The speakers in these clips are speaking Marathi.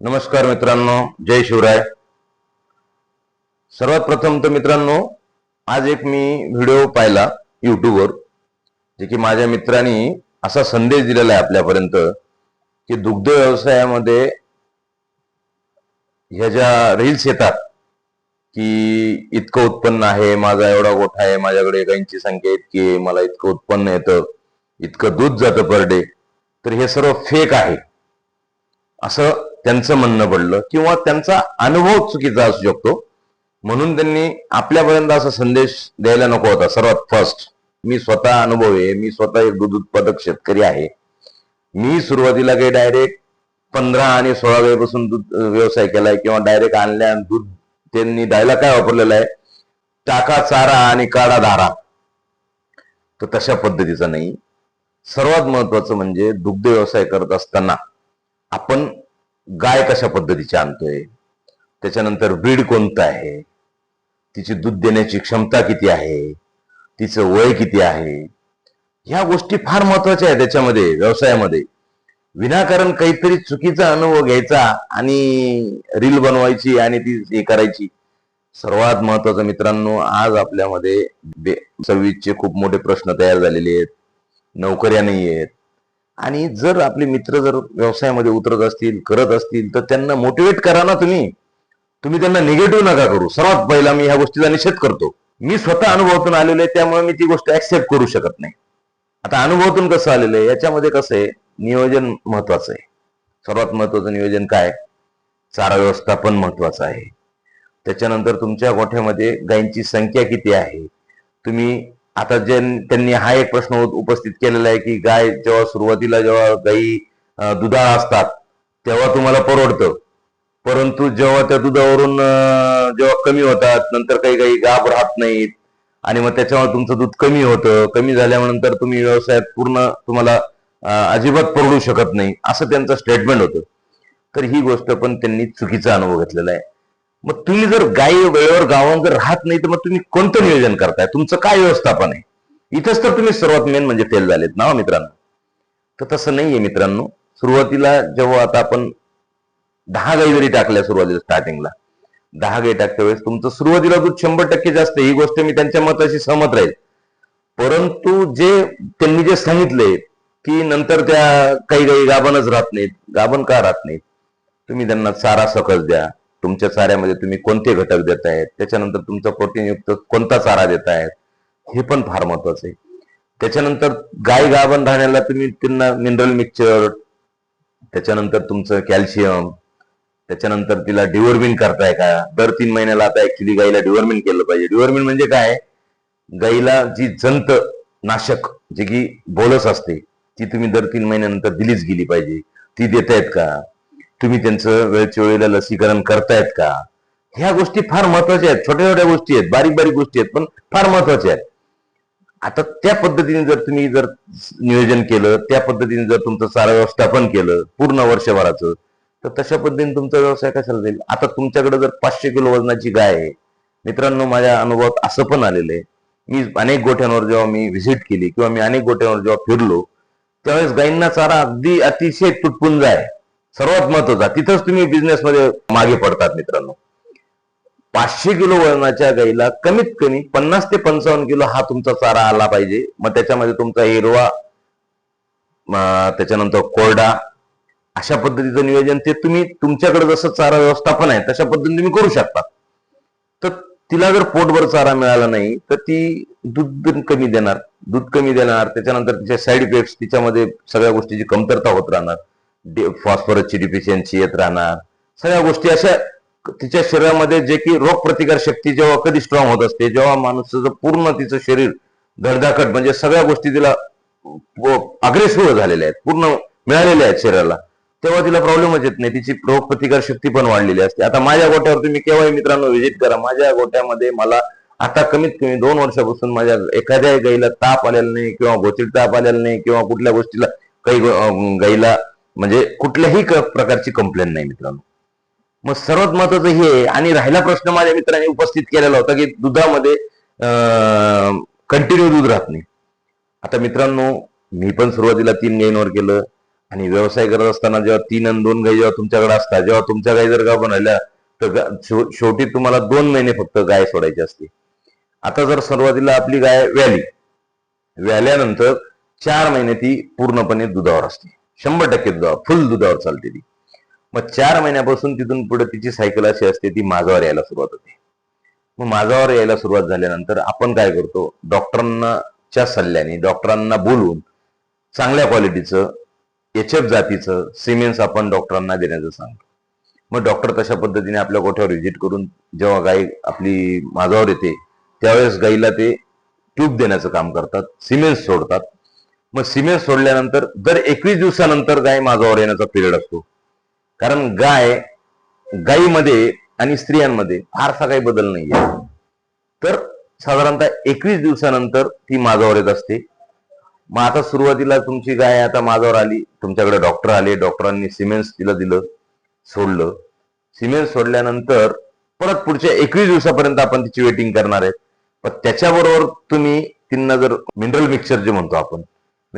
नमस्कार मित्रांनो जय शिवराय. सर्वात प्रथम तर मित्रांनो आज एक मी व्हिडिओ पाहिला युट्यूबवर जे की माझ्या मित्रांनी असा संदेश दिलेला आहे आपल्यापर्यंत की दुग्ध व्यवसायामध्ये ह्या ज्या रील्स येतात की इतकं उत्पन्न आहे माझा एवढा गोठा आहे माझ्याकडे गायींची संख्या इतकी आहे मला इतकं उत्पन्न येतं इतकं दूध जातं पर डे तर हे सर्व फेक आहे. असं त्यांचं म्हणणं पडलं किंवा त्यांचा अनुभव चुकीचा असू शकतो. म्हणून त्यांनी आपल्यापर्यंत असा संदेश द्यायला नको होता. सर्वात फर्स्ट मी स्वतः अनुभव आहे मी स्वतः एक दूध उत्पादक शेतकरी आहे. मी सुरुवातीला काही डायरेक्ट पंधरा आणि सोळा वेळेपासून दूध व्यवसाय केलाय किंवा डायरेक्ट आणल्या दूध त्यांनी द्यायला काय वापरलेलं आहे? टाका चारा आणि काढा धारा. तर तशा पद्धतीचा नाही. सर्वात महत्वाचं म्हणजे दुग्ध व्यवसाय करत असताना आपण गाय कशा पद्धतीची आणतोय? त्याच्यानंतर ब्रीड कोणतं आहे? तिची दूध देण्याची क्षमता किती आहे? तिचं वय किती आहे? ह्या गोष्टी फार महत्त्वाच्या आहेत त्याच्यामध्ये व्यवसायामध्ये. विनाकारण काहीतरी चुकीचा अनुभव घ्यायचा आणि रील बनवायची आणि ती हे करायची. सर्वात महत्वाचं मित्रांनो आज आपल्यामध्ये बे सव्वीसचे खूप मोठे प्रश्न तयार झालेले आहेत. नोकऱ्या नाही आहेत आणि जर आपले मित्र जर व्यवसायामध्ये उतरत असतील करत असतील तर त्यांना मोटिवेट करा ना तुम्ही. तुम्ही त्यांना निगेटिव्ह नका करू. सर्वात पहिला मी ह्या गोष्टीचा निषेध करतो. मी स्वतः अनुभवातून आलेलो आहे त्यामुळे मी ती गोष्ट ऍक्सेप्ट करू शकत नाही. आता अनुभवातून कसं आलेलं आहे? याच्यामध्ये कसं आहे? नियोजन महत्वाचं आहे. सर्वात महत्वाचं नियोजन काय? चारा व्यवस्थापन महत्वाचं आहे. त्याच्यानंतर तुमच्या गोठ्यामध्ये गायींची संख्या किती आहे? तुम्ही आता जे त्यांनी हा एक प्रश्न उपस्थित केलेला आहे की गाय जेव्हा सुरुवातीला जेव्हा गायी दुधाळ असतात तेव्हा तुम्हाला परवडतं. परंतु जेव्हा त्या दुधावरून जेव्हा कमी होतात नंतर काही काही गाभ राहत नाहीत आणि मग त्याच्यामुळे तुमचं दूध कमी होतं कमी झाल्यानंतर तुम्ही व्यवसायात पूर्ण तुम्हाला अजिबात परवडू शकत नाही असं त्यांचं स्टेटमेंट होतं. तर ही गोष्ट पण त्यांनी चुकीचा अनुभव घेतलेला आहे. मग तुम्ही जर गायी वेळेवर गावात राहत नाही तर मग तुम्ही कोणतं नियोजन करताय? तुमचं काय व्यवस्थापन आहे? इथंच तर तुम्ही सर्वात मेन म्हणजे फेल झालेत ना हो मित्रांनो? तर तसं नाहीये मित्रांनो. सुरुवातीला जेव्हा आता आपण दहा गाई जरी टाकल्या सुरुवातीला स्टार्टिंगला दहा गाई टाकत्या वेळेस तुमचं सुरुवातीला दूध शंभर टक्के जास्त ही गोष्ट मी त्यांच्या मताशी सहमत राहील. परंतु जे त्यांनी जे सांगितले की नंतर त्या काही गाई गाभणच राहत नाहीत गाभण का राहत नाहीत? तुम्ही त्यांना चारा सकस द्या. तुमच्या चाऱ्यामध्ये तुम्ही कोणते घटक देत आहेत? त्याच्यानंतर तुमचा प्रोटीनयुक्त कोणता चारा देत आहेत? हे पण फार महत्वाचं आहे. त्याच्यानंतर गाय गाभण राहण्याला तुम्ही त्यांना मिनरल मिक्सचर त्याच्यानंतर तुमचं कॅल्शियम त्याच्यानंतर तिला डिवोर्मिन करताय का? दर तीन महिन्याला आता ऍक्च्युली गाईला डिवोर्मिन केलं पाहिजे. डिवोर्मिन म्हणजे काय? गाईला जी जंत नाशक जी की बोलस असते ती तुम्ही दर तीन महिन्यानंतर दिलीच गेली पाहिजे. ती देतायत का? तुम्ही त्यांचं वेळच्या वेळेला लसीकरण करतायत का? ह्या गोष्टी फार महत्त्वाच्या आहेत. छोट्या छोट्या गोष्टी आहेत. बारीक बारीक गोष्टी आहेत पण फार महत्त्वाच्या आहेत. आता त्या पद्धतीने जर तुम्ही जर नियोजन केलं त्या पद्धतीने जर तुमचं चारा व्यवस्थापन केलं पूर्ण वर्षभराचं तर तशा पद्धतीने तुमचा व्यवसाय कशाला जाईल? आता तुमच्याकडे जर पाचशे किलो वजनाची गाय आहे. मित्रांनो माझ्या अनुभवात असं पण आलेलं आहे. मी अनेक गोठ्यांवर जेव्हा मी व्हिजिट केली किंवा मी अनेक गोठ्यांवर जेव्हा फिरलो त्यावेळेस गायींना चारा अगदी अतिशय तुटपून आहे. सर्वात महत्त्वाचा तिथंच तुम्ही बिझनेसमध्ये मागे पडतात मित्रांनो. पाचशे किलो वजनाच्या गाईला कमीत कमी पन्नास ते पंचावन्न किलो हा तुमचा चारा आला पाहिजे. मग त्याच्यामध्ये तुमचा हिरवा त्याच्यानंतर कोरडा अशा पद्धतीचं नियोजन ते तुम्ही तुमच्याकडे जसं चारा व्यवस्थापन आहे तशा पद्धतीने तुम्ही करू शकता. तर तिला जर पोटभर चारा मिळाला नाही तर ती दूध कमी देणार दूध कमी देणार त्याच्यानंतर तिच्या साईड इफेक्ट तिच्यामध्ये सगळ्या गोष्टीची कमतरता होत राहणार. फॉस्फरसची डिफिशियन्सी येत राहणार. सगळ्या गोष्टी अशा तिच्या शरीरामध्ये जे की रोग प्रतिकार शक्ती जेव्हा कधी स्ट्रॉंग होत असते जेव्हा माणसाचं पूर्ण तिचं शरीर धडधाकट म्हणजे सगळ्या गोष्टी तिला अग्रेसिव्ह झालेल्या आहेत पूर्ण मिळालेल्या आहेत शरीराला तेव्हा तिला प्रॉब्लेमच येत नाही. तिची रोगप्रतिकार शक्ती पण वाढलेली असते. आता माझ्या गोट्यावर तुम्ही केव्हाही मित्रांनो व्हिजिट करा. माझ्या गोट्यामध्ये मला आता कमीत कमी दोन वर्षापासून माझ्या एखाद्या गाईला ताप आलेला नाही किंवा गोचिड ताप आलेला नाही किंवा कुठल्या गोष्टीला काही गाईला म्हणजे कुठल्याही प्रकारची कंप्लेंट नाही मित्रांनो. मग सर्वात महत्वाचं हे आहे. आणि राहिला प्रश्न माझ्या मित्रांनी उपस्थित केलेला होता की दुधामध्ये कंटिन्यू दूध राहत नाही. आता मित्रांनो मी पण सुरुवातीला तीन गायींवर केलं आणि व्यवसाय करत असताना जेव्हा तीन आणि दोन गाई जेव्हा तुमच्याकडे असतात जेव्हा तुमच्या गाई जर गाव बनवल्या तर शेवटी तुम्हाला दोन महिने फक्त गाय सोडायची असते. आता जर सुरुवातीला आपली गाय व्याली व्याल्यानंतर चार महिने ती पूर्णपणे दुधावर असते. शंभर टक्के दुधावर फुल दुधावर चालते ती. मग चार महिन्यापासून तिथून पुढे तिची सायकल अशी असते ती माझावर यायला सुरुवात होते. मग माझावर यायला सुरुवात झाल्यानंतर आपण काय करतो डॉक्टरांना च्या सल्ल्याने डॉक्टरांना बोलून चांगल्या क्वालिटीचं एच एफ जातीचं सिमेंट्स आपण डॉक्टरांना देण्याचं सांगतो. मग डॉक्टर तशा पद्धतीने आपल्या गोठ्यावर व्हिजिट करून जेव्हा गाय आपली माझावर येते त्यावेळेस गाईला ते ट्यूब देण्याचं काम करतात सिमेंट्स सोडतात. मग सिमेंट सोडल्यानंतर दर एकवीस दिवसानंतर गाय माझावर येण्याचा पिरियड असतो. कारण गाय गायीमध्ये आणि स्त्रियांमध्ये फारसा काही बदल नाहीये. तर साधारणतः एकवीस दिवसानंतर ती माझावर येत असते. मग आता सुरुवातीला तुमची गाय आता माझावर आली तुमच्याकडे डॉक्टर आले डॉक्टरांनी सिमेंट्स तिला दिलं सोडलं. सिमेंट सोडल्यानंतर परत पुढच्या एकवीस दिवसापर्यंत आपण तिची वेटिंग करणार आहे पण त्याच्याबरोबर तुम्ही तिनं जर मिनरल मिक्सर जे म्हणतो आपण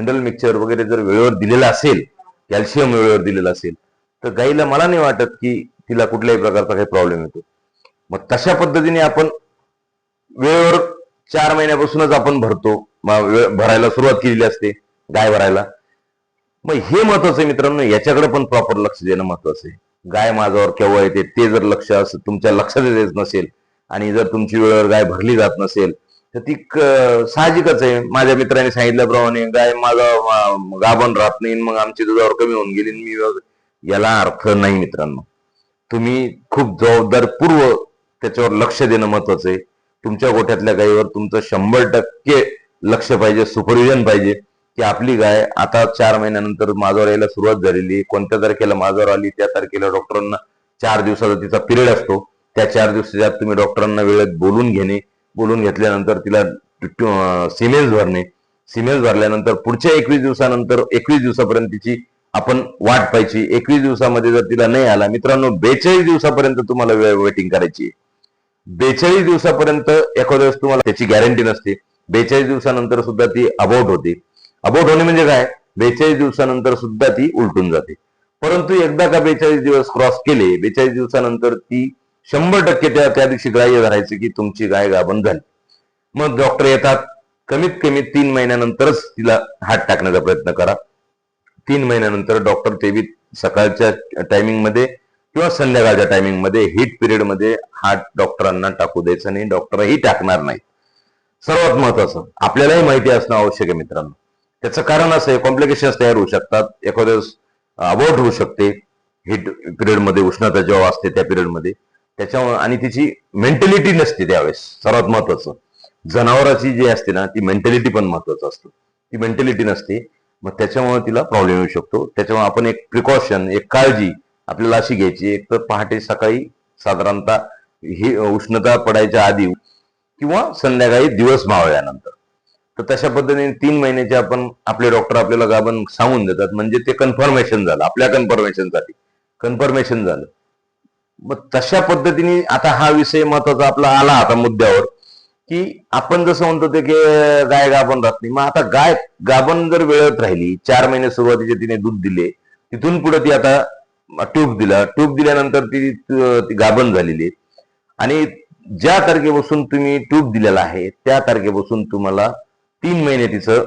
मिनरल मिक्सचर वगैरे जर वेळेवर दिलेला असेल कॅल्शियम वेळेवर दिलेलं असेल तर गाईला मला नाही वाटत की तिला कुठल्याही प्रकारचा काही प्रॉब्लेम येतो. मग तशा पद्धतीने आपण वेळेवर चार महिन्यापासूनच आपण भरतो वेळ भरायला सुरुवात केलेली असते गाय भरायला. मग हे महत्वाचं आहे मित्रांनो याच्याकडे पण प्रॉपर लक्ष देणं महत्वाचं आहे. गाय माझ्यावर केव्हा येते ते जर लक्ष असं तुमच्या लक्षात येत नसेल आणि जर तुमची वेळेवर गाय भरली जात नसेल तर ती क- साहजिकच आहे. माझ्या मित्राने सांगितल्याप्रमाणे गाय माझा गाभण राहत नाही मग आमची दुधावर कमी होऊन गेली आणि मी याला अर्थ नाही मित्रांनो. तुम्ही खूप जबाबदार पूर्व त्याच्यावर लक्ष देणं महत्वाचं आहे. तुमच्या गोठ्यातल्या गायीवर तुमचं शंभर टक्के लक्ष पाहिजे सुपरविजन पाहिजे की आपली गाय आता चार महिन्यानंतर माझ्यावर यायला सुरुवात झालेली कोणत्या तारखेला माझ्यावर आली त्या तारखेला डॉक्टरांना चार दिवसाचा तिचा पिरियड असतो. त्या चार दिवसाच्या तुम्ही डॉक्टरांना वेळेत बोलून घेणे बोलून घेतल्यानंतर तिला सिमेल्स भरणे. सिमेल्स भरल्यानंतर पुढच्या एकवीस दिवसानंतर एकवीस दिवसापर्यंत तिची आपण वाट पाहायची. एकवीस दिवसामध्ये जर तिला नाही आला मित्रांनो बेचाळीस दिवसापर्यंत तुम्हाला वेटिंग करायची बेचाळीस दिवसापर्यंत एखाद्या वेळेस तुम्हाला त्याची गॅरंटी नसते. बेचाळीस दिवसानंतर सुद्धा ती अबाउट होते. अबाउट होणे म्हणजे काय? बेचाळीस दिवसानंतर सुद्धा ती उलटून जाते. परंतु एकदा का बेचाळीस दिवस क्रॉस केले बेचाळीस दिवसानंतर ती शंभर टक्के त्या त्या दिवशी ग्राह्य धरायचं की तुमची गाय गाभण झाली. मग डॉक्टर येतात. कमीत कमी तीन महिन्यानंतरच तिला हात टाकण्याचा प्रयत्न करा. तीन महिन्यानंतर डॉक्टर ते बी सकाळच्या टायमिंगमध्ये किंवा संध्याकाळच्या टायमिंगमध्ये हिट पिरियडमध्ये हात डॉक्टरांना टाकू द्यायचा नाही. डॉक्टरही टाकणार नाही सर्वात महत्वाचं आपल्यालाही माहिती असणं आवश्यक आहे मित्रांनो. त्याचं कारण असं आहे कॉम्प्लिकेशन्स तयार होऊ शकतात. एखाद्या अबाउट होऊ शकते. हिट पिरियडमध्ये उष्णता जेव्हा असते त्या पिरियडमध्ये. त्याच्यामुळे आणि तिची मेंटॅलिटी नसते त्यावेळेस सर्वात महत्वाचं. जनावराची जी असते ना ती मेंटॅलिटी पण महत्वाचं असतं. ती मेंटॅलिटी नसते मग त्याच्यामुळे तिला प्रॉब्लेम येऊ शकतो. त्याच्यामुळे आपण एक प्रिकॉशन एक काळजी आपल्याला अशी घ्यायची. एक तर पहाटे सकाळी साधारणतः ही उष्णता पडायच्या आधी किंवा संध्याकाळी दिवस मावळल्यानंतर. तर तशा पद्धतीने तीन महिन्याचे आपण आपले डॉक्टर आपल्याला गाबण सांगून देतात. म्हणजे ते कन्फर्मेशन झालं. आपल्या कन्फर्मेशनसाठी कन्फर्मेशन झालं. मग तशा पद्धतीने आता हा विषय महत्त्वाचा आपला आला आता मुद्द्यावर की आपण जसं म्हणतो ते की गाय गाभण राहत नाही. मग आता गाय गाभण जर वेळेत राहिली चार महिने सुरुवातीचे तिने दूध दिले तिथून पुढे ती आता ट्यूब दिला. ट्यूब दिल्यानंतर ती ती गाभण झालेली आहे. आणि ज्या तारखेपासून तुम्ही ट्यूब दिलेला आहे त्या तारखेपासून तुम्हाला तीन महिने तिचं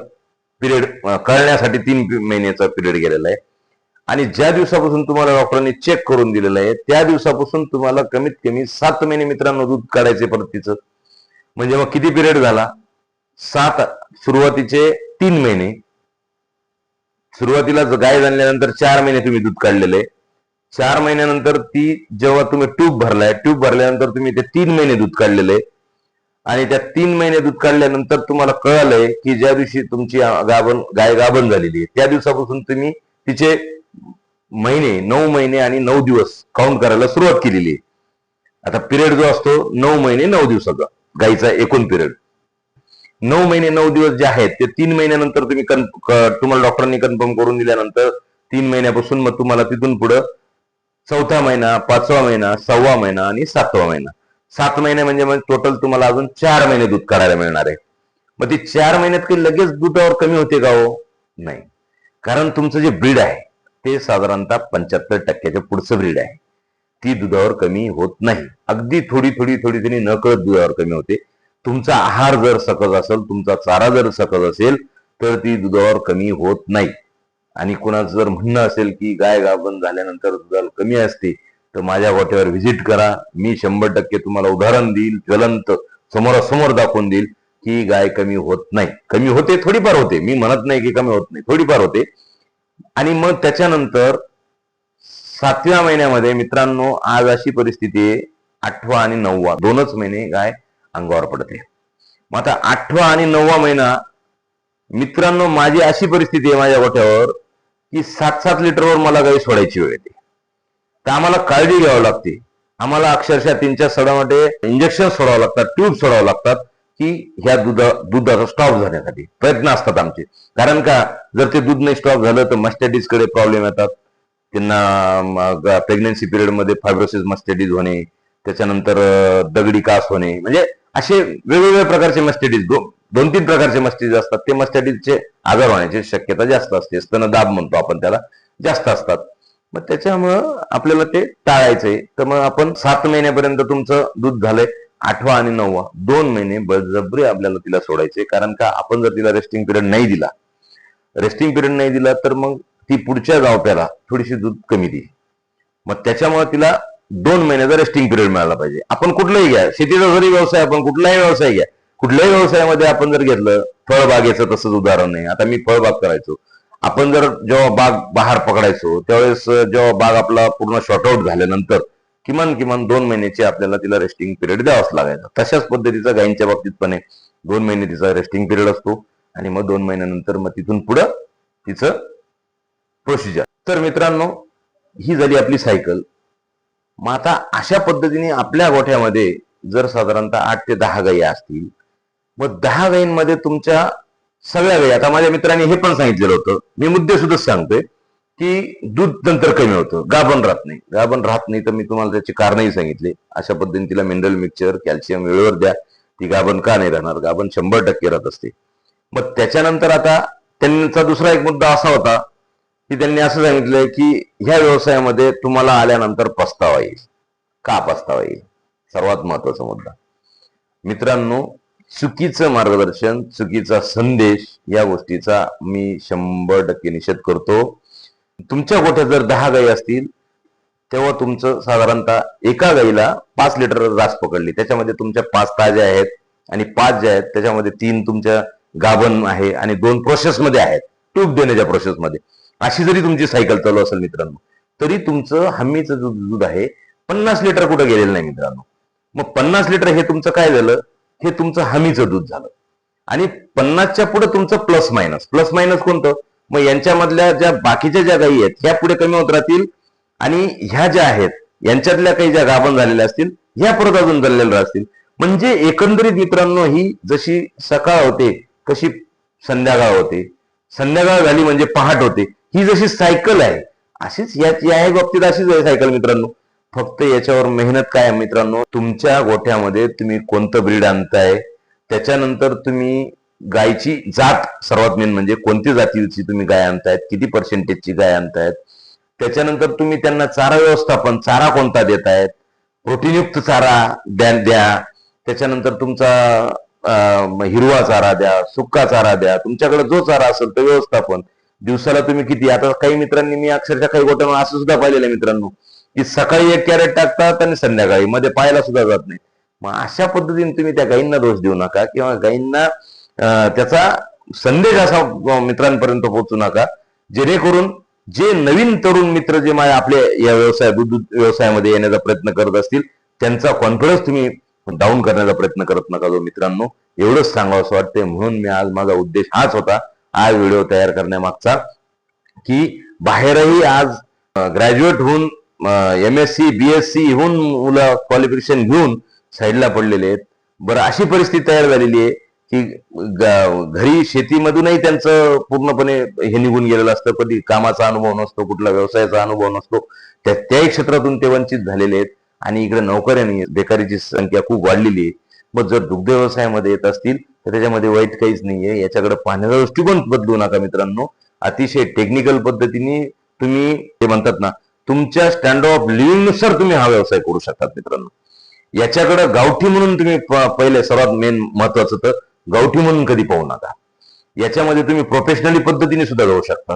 पिरियड कळण्यासाठी तीन महिन्याचा पिरियड गेलेला आहे. आणि ज्या दिवसापासून तुम्हाला डॉक्टरांनी चेक करून दिलेलं आहे त्या दिवसापासून तुम्हाला कमीत कमी सात महिने मित्रांनो दूध काढायचे परत तिचं. म्हणजे मग किती पिरियड झाला? सात सुरुवातीचे तीन महिने. सुरुवातीला गाय झाल्यानंतर चार महिने तुम्ही दूध काढलेलं आहे. चार महिन्यानंतर ती जेव्हा तुम्ही ट्यूब भरलाय ट्यूब भरल्यानंतर तुम्ही ते तीन महिने दूध काढलेलं आहे. आणि त्या तीन महिने दूध काढल्यानंतर तुम्हाला कळालंय की ज्या दिवशी तुमची गाभण गाय गाभण झालेली आहे त्या दिवसापासून तुम्ही तिचे महिने नऊ महिने आणि नऊ दिवस काउंट करायला सुरुवात केलेली आहे. आता पिरियड जो असतो नऊ महिने नऊ दिवसाचा. गाईचा एकूण पिरियड नऊ महिने नऊ दिवस जे आहेत ते तीन महिन्यानंतर तुम्ही कन- तुम्हाला डॉक्टरांनी कन्फर्म करून दिल्यानंतर तीन महिन्यापासून मग तुम्हाला तिथून पुढं चौथा महिना पाचवा महिना सहावा महिना आणि सातवा महिना. सात महिने म्हणजे मग टोटल तुम्हाला अजून चार महिने दूध काढायला मिळणार आहे. मग ती चार महिन्यात काही लगेच दुधावर कमी होते का हो? नाही. कारण तुमचं जे ब्रीड आहे ते साधारणतः पंच्याहत्तर टक्क्याच्या पुढचं ब्रीड आहे. ती दुधावर कमी होत नाही. अगदी थोडी थोडी थोडी थोडी नकळत दुधावर कमी होते तुमचा आहार जर सकस असेल तुमचा चारा जर सकस असेल तर ती दुधावर कमी होत नाही. आणि कुणाचं जर म्हणणं असेल की गाय गाभण झाल्यानंतर दुधाला कमी असते तर माझ्या वाटेवर व्हिजिट करा. मी शंभर टक्के तुम्हाला उदाहरण देईल ज्वलंत समोरासमोर दाखवून देईल की गाय कमी होत नाही. कमी होते थोडीफार होते. मी म्हणत नाही की कमी होत नाही थोडीफार होते. आणि मग त्याच्यानंतर सातव्या महिन्यामध्ये मित्रांनो आज अशी परिस्थिती आहे आठवा आणि नववा. दोनच महिने गाय अंगावर पडते. मग आता आठवा आणि नववा महिना मित्रांनो माझी अशी परिस्थिती आहे माझ्या गोठ्यावर की सात सात लिटरवर मला गाई सोडायची वेळ येते. तर आम्हाला काळजी घ्यावी लागते. आम्हाला अक्षरशः तीन चार सडामध्ये इंजेक्शन सोडावं लागतात ट्यूब सोडावं लागतात. की ह्या दुधा दुधाचा स्टॉप झाण्यासाठी. प्रयत्न असतात आमचे. कारण का जर ते दूध नाही स्टॉप झालं तर मस्टॅडीजकडे प्रॉब्लेम येतात. त्यांना प्रेग्नन्सी पिरियडमध्ये फायब्रोसिस मस्टॅडीज होणे त्याच्यानंतर दगडी कास होणे. म्हणजे असे वेगवेगळ्या प्रकारचे मस्टॅडीज दोन तीन प्रकारचे मस्टॅटिस असतात. ते मस्टॅटिसचे आजार होण्याची शक्यता जास्त असते. स्तन दाब म्हणतो आपण त्याला. जास्त असतात. मग त्याच्यामुळं आपल्याला ते टाळायचंय. तर मग आपण सात महिन्यापर्यंत तुमचं दूध झालंय. आठवा आणि नववा दोन महिने बळजबरी आपल्याला तिला सोडायचे कारण का आपण जर तिला रेस्टिंग पिरियड नाही दिला रेस्टिंग पिरियड नाही दिला तर मग ती पुढच्या गावप्याला थोडीशी दूध कमी दे मग त्याच्यामुळे तिला दोन महिन्याचा रेस्टिंग पिरियड मिळाला पाहिजे. आपण कुठलाही घ्या शेतीचा जरी व्यवसाय आपण कुठलाही व्यवसाय घ्या कुठल्याही व्यवसायामध्ये आपण जर घेतलं फळबागेचं तसंच उदाहरण आहे. आता मी फळबाग करायचो. आपण जर जेव्हा बाग बाहेर पकडायचो त्यावेळेस जेव्हा बाग आपला पूर्ण शॉर्टआउट झाल्यानंतर किमान किमान दोन महिन्याची आपल्याला तिला रेस्टिंग पिरियड द्यावाच लागायचा. तशाच पद्धतीचा गायींच्या बाबतीत पण आहे. दोन महिने तिचा रेस्टिंग पिरियड असतो आणि मग दोन महिन्यानंतर मग तिथून पुढं तिचं प्रोसिजर तर मित्रांनो ही झाली आपली सायकल मग आता अशा पद्धतीने आपल्या गोठ्यामध्ये जर साधारणतः आठ ते दहा गायी असतील मग दहा गायींमध्ये तुमच्या सगळ्या गायी आता माझ्या मित्रांनी हे पण सांगितलेलं होतं. मी मुद्दे सुद्धा सांगतोय. की दूध नंतर कमी होतं. गाभण राहत नाही. गाभण राहत नाही तर मी तुम्हाला त्याची कारणही सांगितले. अशा पद्धतीने तिला मिनरल मिक्सचर कॅल्शियम वेळेवर द्या. ती गाभण का नाही राहणार? गाभण शंभर टक्के राहत असते. मग त्याच्यानंतर आता त्यांचा दुसरा एक मुद्दा असा होता की त्यांनी असं सांगितलंय की ह्या व्यवसायामध्ये तुम्हाला आल्यानंतर पस्तावा येईल. का पस्तावा येईल? सर्वात महत्त्वाचा मुद्दा. मित्रांनो चुकीचं मार्गदर्शन चुकीचा संदेश या गोष्टीचा मी शंभर टक्के निषेध करतो. तुमच्या गोठ्यात जर दहा गायी असतील तेव्हा तुमचं साधारणतः एका गाईला पाच लिटर रास पकडली. त्याच्यामध्ये तुमच्या पाच ताज्या आहेत आणि पाच ज्या आहेत त्याच्यामध्ये तीन तुमच्या गाभण आहे आणि दोन प्रोसेसमध्ये आहेत. ट्यूब देण्याच्या प्रोसेसमध्ये अशी जरी तुमची सायकल चालू असेल मित्रांनो तरी तुमचं हमीचं जो दूध आहे पन्नास लिटर कुठं गेलेलं नाही मित्रांनो. मग पन्नास लिटर हे तुमचं काय झालं? हे तुमचं हमीचं दूध झालं. आणि पन्नासच्या पुढे तुमचं प्लस मायनस प्लस मायनस कोणतं? मग यांच्यामधल्या ज्या बाकीच्या ज्या गायी आहेत ह्या पुढे कमी होत राहतील आणि ह्या ज्या आहेत यांच्यातल्या काही ज्या गाभण झालेल्या असतील ह्या परत अजून झालेल्या असतील. म्हणजे एकंदरीत मित्रांनो ही जशी सकाळ होते कशी संध्याकाळ होते संध्याकाळ झाली म्हणजे पहाट होते ही जशी सायकल आहे अशीच या बाबतीत अशीच आहे सायकल मित्रांनो. फक्त याच्यावर मेहनत काय मित्रांनो तुमच्या गोठ्यामध्ये तुम्ही कोणतं ब्रीड आणताय त्याच्यानंतर तुम्ही गायची जात सर्वात मेन म्हणजे कोणती जातीची तुम्ही गाय आणतायत किती पर्सेंटेजची गाय आणतायत? त्याच्यानंतर तुम्ही त्यांना चारा व्यवस्थापन चारा कोणता देतायत? प्रोटीनयुक्त चारा द्या द्या. त्याच्यानंतर तुमचा हिरवा चारा द्या सुक्का चारा द्या. तुमच्याकडे जो चारा असेल तो व्यवस्थापन. दिवसाला तुम्ही किती आता काही मित्रांनी मी अक्षरशः काही गोट्यांना असं सुद्धा पाहिलेलं आहे मित्रांनो की सकाळी एक कॅरेट टाकतात आणि संध्याकाळी. मध्ये पाहायला सुद्धा जात नाही. मग अशा पद्धतीने तुम्ही त्या गायींना दोष देऊ नका किंवा गायींना त्याचा संदेश असा मित्रांपर्यंत पोहोचू नका. जेणेकरून जे नवीन तरुण मित्र जे माझ्या आपल्या या व्यवसाय दूध व्यवसायामध्ये येण्याचा प्रयत्न करत असतील त्यांचा कॉन्फिडन्स तुम्ही डाऊन करण्याचा प्रयत्न करत नका जो मित्रांनो. एवढंच सांगावं असं वाटते म्हणून मी आज माझा उद्देश हाच होता हा व्हिडिओ तयार करण्यामागचा की बाहेरही आज ग्रॅज्युएट होऊन M S C B S C होऊन मुलं क्वालिफिकेशन घेऊन साईडला पडलेले आहेत. बरं अशी परिस्थिती तयार झालेली आहे. की घरी शेतीमधूनही त्यांचं पूर्णपणे हे निघून गेलेलं असतं. कधी कामाचा अनुभव नसतो कुठला व्यवसायाचा अनुभव नसतो. त्या त्याही क्षेत्रातून ते वंचित झालेले आहेत. आणि इकडे नोकऱ्यांनी बेकारीची संख्या खूप वाढलेली आहे. मग जर दुग्ध व्यवसायामध्ये येत असतील तर त्याच्यामध्ये वाईट काहीच नाहीये. याच्याकडे पाहण्याचा दृष्टिकोन बदलू नका मित्रांनो. अतिशय टेक्निकल पद्धतीने तुम्ही ते म्हणतात ना तुमच्या स्टँडर्ड ऑफ लिव्हिंगनुसार तुम्ही हा व्यवसाय करू शकतात मित्रांनो. याच्याकडे गावठी म्हणून तुम्ही पहिले सर्वात मेन महत्वाचं तर गावठी म्हणून कधी पाहू नका. याच्यामध्ये तुम्ही प्रोफेशनली पद्धतीने सुद्धा जाऊ शकता.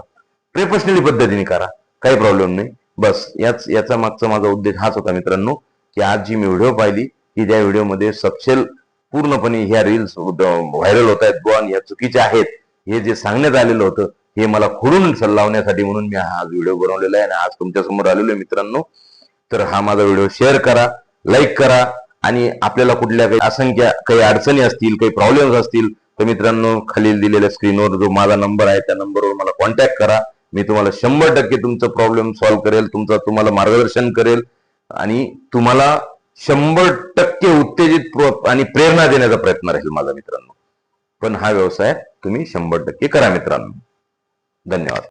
प्रोफेशनली पद्धतीने करा. काही प्रॉब्लेम नाही. बस याच याचा मागचा माझा उद्देश हाच होता मित्रांनो की आज जी मी व्हिडिओ पाहिली की त्या व्हिडिओमध्ये सपशेल पूर्णपणे ह्या रील्स व्हायरल होत आहेत बुवा या ह्या चुकीच्या आहेत हे जे सांगण्यात आलेलं होतं हे मला खोडून लावण्यासाठी म्हणून मी हा व्हिडिओ बनवलेला आहे आणि आज तुमच्यासमोर आलेलो आहे मित्रांनो. तर हा माझा व्हिडिओ शेअर करा लाईक करा आणि आपल्याला कुठल्या काही असंख्य काही अडचणी असतील काही प्रॉब्लेम्स असतील तर मित्रांनो खालील दिलेल्या स्क्रीनवर जो माझा नंबर आहे त्या नंबरवर मला कॉन्टॅक्ट करा. मी तुम्हाला शंभर टक्के तुमचं प्रॉब्लेम सॉल्व्ह करेल तुमचा तुम्हाला मार्गदर्शन करेल आणि तुम्हाला शंभर टक्के उत्तेजित आणि प्रेरणा देण्याचा प्रयत्न राहील माझा मित्रांनो. पण हा व्यवसाय तुम्ही शंभर टक्के करा मित्रांनो. धन्यवाद.